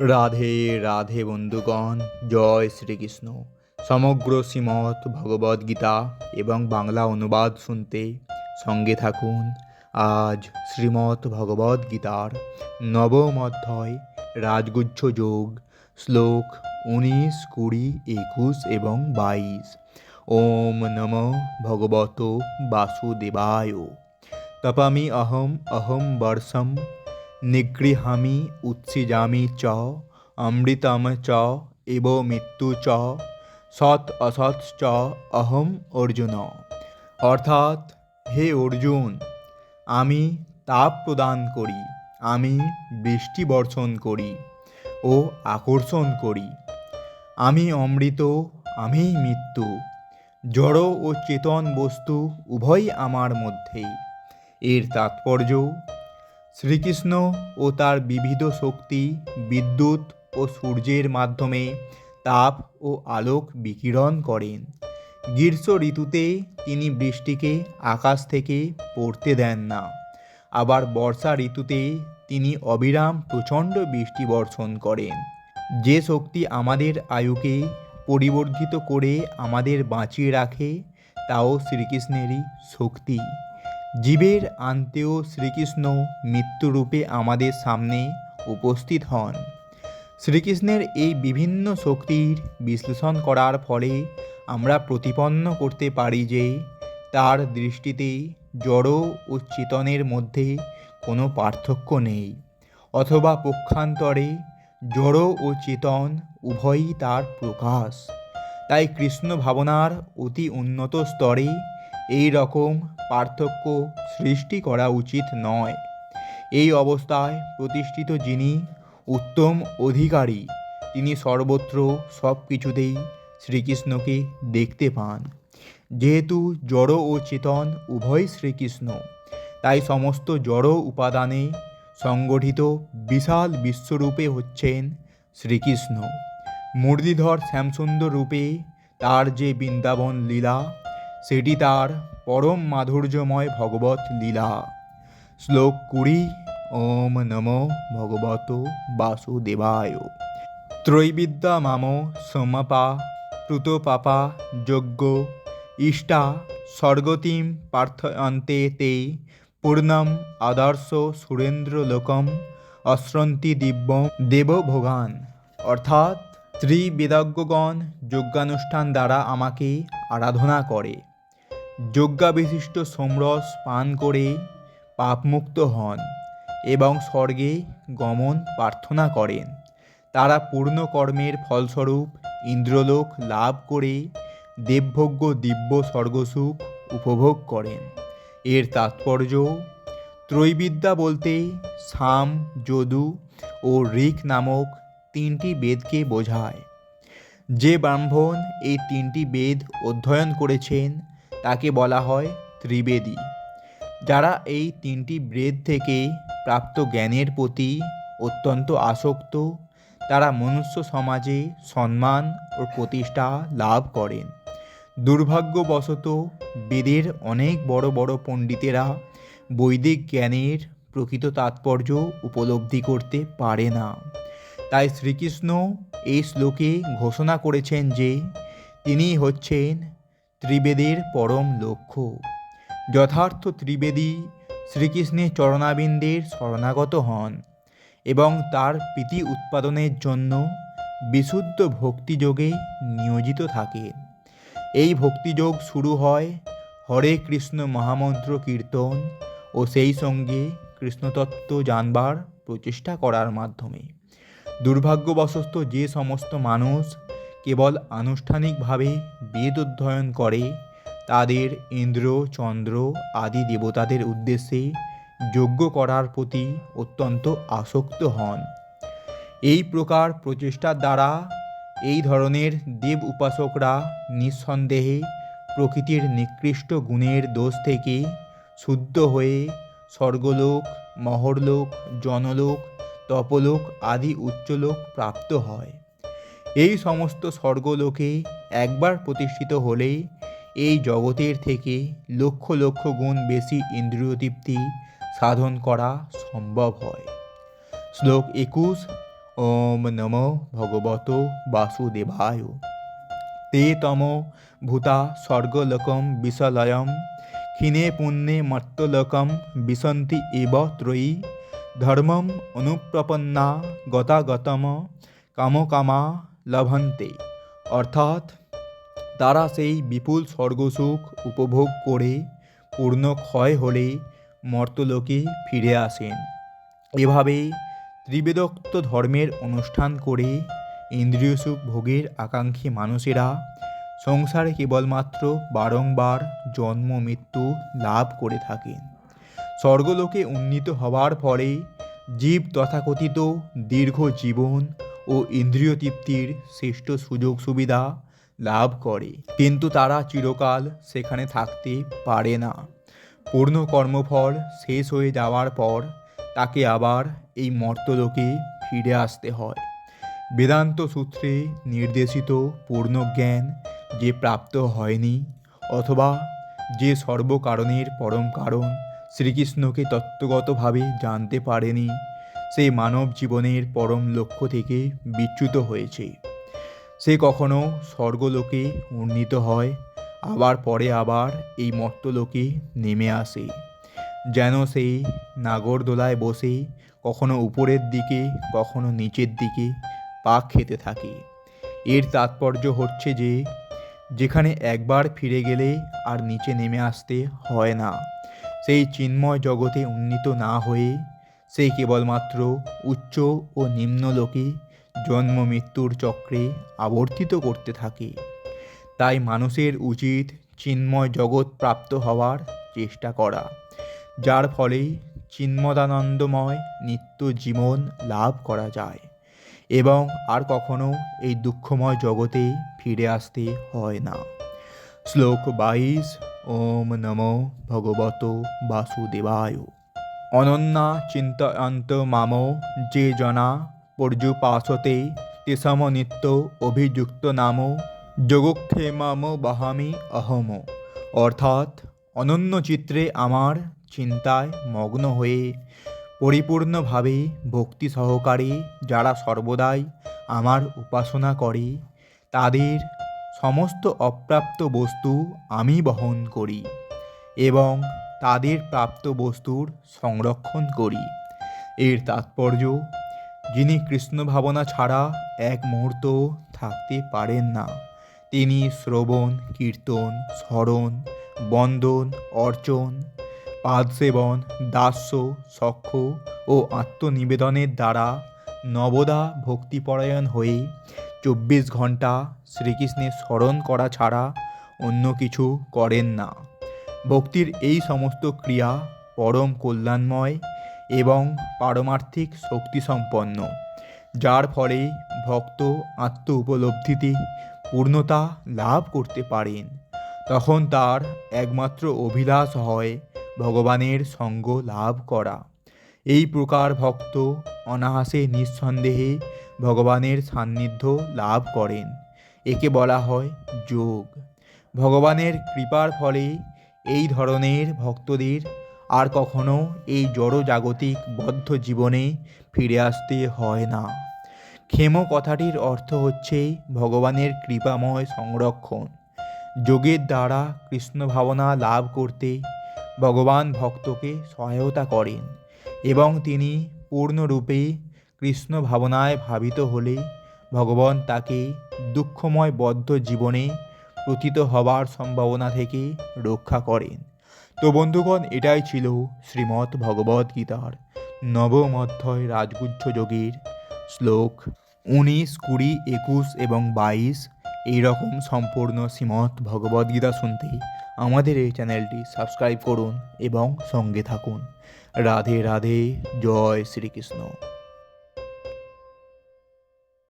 রাধে রাধে বন্ধুগণ, জয় শ্রীকৃষ্ণ। সমগ্র শ্রীমৎ ভগবদ্গীতা এবং বাংলা অনুবাদ শুনতে সঙ্গে থাকুন। আজ শ্রীমৎ ভগবদ্গীতার নবম অধ্যায়, রাজগুচ্ছ যোগ, শ্লোক উনিশ, কুড়ি, একুশ এবং বাইশ। ওম নম ভগবত বাসুদেবায়। তপামি অহম অহম বর্ষম নিগৃহামি উৎসিজামি চ, অমৃতম চ, এব মৃত্যু চ, সৎ অসৎ চ, অহম অর্জুন। অর্থাৎ, হে অর্জুন, আমি তাপ প্রদান করি, আমি বৃষ্টি বর্ষণ করি ও আকর্ষণ করি। আমি অমৃত আমি মৃত্যু, জড় ও চেতন বস্তু উভয়ই আমার মধ্যেই। এর তাৎপর্য শ্রীকৃষ্ণ ও তার বিবিধ শক্তি, বিদ্যুৎ ও সূর্যের মাধ্যমে তাপ ও আলোক বিকিরণ করেন। গ্রীষ্ম ঋতুতে তিনি বৃষ্টিকে আকাশ থেকে পড়তে দেন না। আবার বর্ষা ঋতুতে তিনি অবিরাম প্রচণ্ড বৃষ্টি বর্ষণ করেন। যে শক্তি আমাদের আয়ুকে পরিবর্ধিত করে আমাদের বাঁচিয়ে রাখে, তাও শ্রীকৃষ্ণেরই শক্তি। জীবের আন্তেও শ্রীকৃষ্ণ মৃত্যুরূপে আমাদের সামনে উপস্থিত হন। শ্রীকৃষ্ণের এই বিভিন্ন শক্তির বিশ্লেষণ করার ফলে আমরা প্রতিপন্ন করতে পারি যে, তার দৃষ্টিতে জড় ও চেতনের মধ্যে কোনো পার্থক্য নেই, অথবা পক্ষান্তরে জড় ও চেতন উভয়ই তার প্রকাশ। তাই কৃষ্ণ ভাবনার অতি উন্নত স্তরে এই রকম পার্থক্য সৃষ্টি করা উচিত নয়। এই অবস্থায় প্রতিষ্ঠিত যিনি উত্তম অধিকারী, তিনি সর্বত্র সব কিছুতেই শ্রীকৃষ্ণকে দেখতে পান। যেহেতু জড় ও চেতন উভয় শ্রীকৃষ্ণ, তাই সমস্ত জড় উপাদানে সংগঠিত বিশাল বিশ্বরূপে হচ্ছেন শ্রীকৃষ্ণ। মূর্তিধর শ্যামসুন্দর রূপে তার যে বৃন্দাবন লীলা সেটি তার পরম মাধুর্যময় ভগবত লীলা। শ্লোক কুড়ি, ওম নম ভগবত বাসুদেবায়। ত্রৈবিদ্যা মাম সমপা প্রুতপাপা যজ্ঞ, ইষ্টা স্বর্গতিম পার্থয়ন্তে তে, পূর্ণম আদর্শ সুরেন্দ্রলোকম অশ্রন্তি দিব্য দেবভোগান। অর্থাৎ ত্রিবেদজ্ঞগণ যজ্ঞানুষ্ঠান দ্বারা আমাকে আরাধনা করে। যজ্ঞাবিশিষ্ট সোমরস পান করে পাপমুক্ত হন এবং স্বর্গে গমন প্রার্থনা করেন। তারা পূর্ণ কর্মের ফলস্বরূপ ইন্দ্রলোক লাভ করে দেবভোগ্য দিব্য স্বর্গসুখ উপভোগ করেন। এর তাৎপর্য, ত্রৈবিদ্যা বলতে সাম, যদু ও ঋক নামক তিনটি বেদকে বোঝায়। যে ব্রাহ্মণ এই তিনটি বেদ অধ্যয়ন করেছেন তাকে বলা হয় ত্রিবেদী, যারা এই তিনটি বেদ থেকে প্রাপ্ত জ্ঞানের প্রতি অত্যন্ত আসক্ত। তারা মনুষ্য সমাজে সম্মান ও প্রতিষ্ঠা লাভ করেন। দুর্ভাগ্যবশত বেদের অনেক বড় বড় পণ্ডিতেরা বৈদিক জ্ঞানের প্রকৃত তাৎপর্য উপলব্ধি করতে পারে না। তাই শ্রীকৃষ্ণ এই শ্লোকে ঘোষণা করেছেন যে, তিনি হচ্ছেন ত্রিবেদের পরম লক্ষ্য। যথার্থ ত্রিবেদী শ্রীকৃষ্ণের চরণাবিন্দের শরণাগত হন এবং তার প্রীতি উৎপাদনের জন্য বিশুদ্ধ ভক্তিযোগে নিয়োজিত থাকে। এই ভক্তিযোগ শুরু হয় হরে কৃষ্ণ মহামন্ত্র কীর্তন ও সেই সঙ্গে কৃষ্ণতত্ত্ব জানবার প্রচেষ্টা করার মাধ্যমে। দুর্ভাগ্যবশত যে সমস্ত মানুষ কেবল আনুষ্ঠানিকভাবে বেদ অধ্যয়ন করে, তাদের ইন্দ্র, চন্দ্র আদি দেবতাদের উদ্দেশ্যে যজ্ঞ করার প্রতি অত্যন্ত আসক্ত হন। এই প্রকার প্রচেষ্টার দ্বারা এই ধরনের দেব উপাসকরা নিঃসন্দেহে প্রকৃতির নিকৃষ্ট গুণের দোষ থেকে শুদ্ধ হয়ে স্বর্গলোক, মহরলোক, জনলোক, তপলোক আদি উচ্চলোক প্রাপ্ত হয়। এই সমস্ত স্বর্গলোকে একবার প্রতিষ্ঠিত হলে এই জগতের থেকে লক্ষ লক্ষ গুণ বেশি ইন্দ্রিয় তৃপ্তি সাধন করা সম্ভব হয়। শ্লোক একুশ, ওম নম ভগবত বাসুদেবায়। তে তম ভূতা স্বর্গলোকম বিশলয়ম ক্ষীণে পুণ্যে মর্তলোকম বিশন্তি এব ত্রয়ী। ধর্মম অনুপ্রপন্না গতাগতম কামকামা লভন্তে। অর্থাৎ তারা সেই বিপুল স্বর্গসুখ উপভোগ করে পূর্ণ ক্ষয় হলে মর্তলোকে ফিরে আসেন। এভাবে ত্রিবেদোক্ত ধর্মের অনুষ্ঠান করে ইন্দ্রিয় সুখ ভোগের আকাঙ্ক্ষী মানুষেরা সংসারে কেবলমাত্র বারংবার জন্ম, মৃত্যু লাভ করে থাকেন। স্বর্গলোকে উন্নীত হওয়ার ফলে জীব তথাকথিত দীর্ঘ জীবন ও ইন্দ্রিয় তৃপ্তির শ্রেষ্ঠ সুযোগ সুবিধা লাভ করে। কিন্তু তারা চিরকাল সেখানে থাকতে পারে না। পূর্ণ কর্মফল শেষ হয়ে যাওয়ার পর তাকে আবার এই মর্তলোকে ফিরে আসতে হয়। বেদান্ত সূত্রে নির্দেশিত পূর্ণ জ্ঞান যে প্রাপ্ত হয়নি অথবা যে সর্বকারণের পরম কারণ শ্রীকৃষ্ণকে তত্ত্বগতভাবে জানতে পারেনি সে মানব জীবনের পরম লক্ষ্য থেকে বিচ্যুত হয়েছে। সে কখনো স্বর্গলোকে উন্নীত হয়, আবার পরে আবার এই মর্তলোকে নেমে আসে। যেন সেই নাগরদোলায় বসে কখনো উপরের দিকে, কখনো নিচের দিকে পাক খেতে থাকে। এর তাৎপর্য হচ্ছে যে, যেখানে একবার ফিরে গেলে আর নিচে নেমে আসতে হয় না। সেই চিন্ময় জগতে উন্নীত না হয়ে সে কেবলমাত্র উচ্চ ও নিম্নলোকে জন্ম মৃত্যুর চক্রে আবর্তিত করতে থাকে। তাই মানুষের উচিত চিন্ময় জগৎ প্রাপ্ত হওয়ার চেষ্টা করা, যার ফলে চিন্মদানন্দময় নিত্য জীবন লাভ করা যায় এবং আর কখনো এই দুঃখময় জগতে ফিরে আসতে হয় না। শ্লোক বাইশ, ওম নম ভগবত বাসুদেবায়। অনন্যা চিন্তয়ন্ত মাম যে জনা পর্যুপাসতে তেষম নিত্য অভিযুক্ত নাম যোগক্ষেমাম বাহামি অহম। অর্থাৎ অনন্য চিত্রে আমার চিন্তায় মগ্ন হয়ে পরিপূর্ণভাবে ভক্তি সহকারে যারা সর্বদাই আমার উপাসনা করে, তাদের সমস্ত অপ্রাপ্ত বস্তু আমি বহন করি এবং তাদের প্রাপ্ত বস্তুর সংরক্ষণ করি। এর তাৎপর্য, যিনি কৃষ্ণ ভাবনা ছাড়া এক মুহূর্ত থাকতে পারেন না, তিনি শ্রবণ, কীর্তন, স্মরণ, বন্দন, অর্চন, পাদসেবন, দাস্য, সখ্য ও আত্মনিবেদনের দ্বারা নবদা ভক্তিপরায়ণ হয়ে চব্বিশ ঘণ্টা শ্রীকৃষ্ণের স্মরণ করা ছাড়া অন্য কিছু করেন না। ভক্তির এই সমস্ত ক্রিয়া পরম কল্যাণময় এবং পারমার্থিক শক্তিসম্পন্ন, যার ফলে ভক্ত আত্ম উপলব্ধিতে পূর্ণতা লাভ করতে পারেন। তখন তার একমাত্র অভিলাষ হয় ভগবানের সঙ্গ লাভ করা। এই প্রকার ভক্ত অনাহাসে নিঃসন্দেহে ভগবানের সান্নিধ্য লাভ করেন। একে বলা হয় যোগ। ভগবানের কৃপার ফলে এই ধরনের ভক্তদের আর কখনো এই জড় জাগতিক বদ্ধ জীবনে ফিরে আসতে হয় না। ক্ষেম কথাটির অর্থ হচ্ছে ভগবানের কৃপাময় সংরক্ষণ। যোগের দ্বারা কৃষ্ণ ভাবনা লাভ করতে ভগবান ভক্তকে সহায়তা করেন এবং তিনি পূর্ণরূপে কৃষ্ণ ভাবনায় ভাবিত হলে ভগবান তাকে দুঃখময় বদ্ধ জীবনে প্রতীত হবার সম্ভাবনা থেকে রক্ষা করেন। তো বন্ধুগণ, এটাই ছিল শ্রীমৎ ভগবদ গীতার নবম অধ্যায় রাজগুচ্ছ যোগীর শ্লোক। উনিশ, কুড়ি, একুশ এবং বাইশ এইরকম সম্পূর্ণ শ্রীমৎ ভগবদ্গীতা শুনতে আমাদের এই চ্যানেলটি সাবস্ক্রাইব করুন এবং সঙ্গে থাকুন। রাধে রাধে, জয় শ্রীকৃষ্ণ।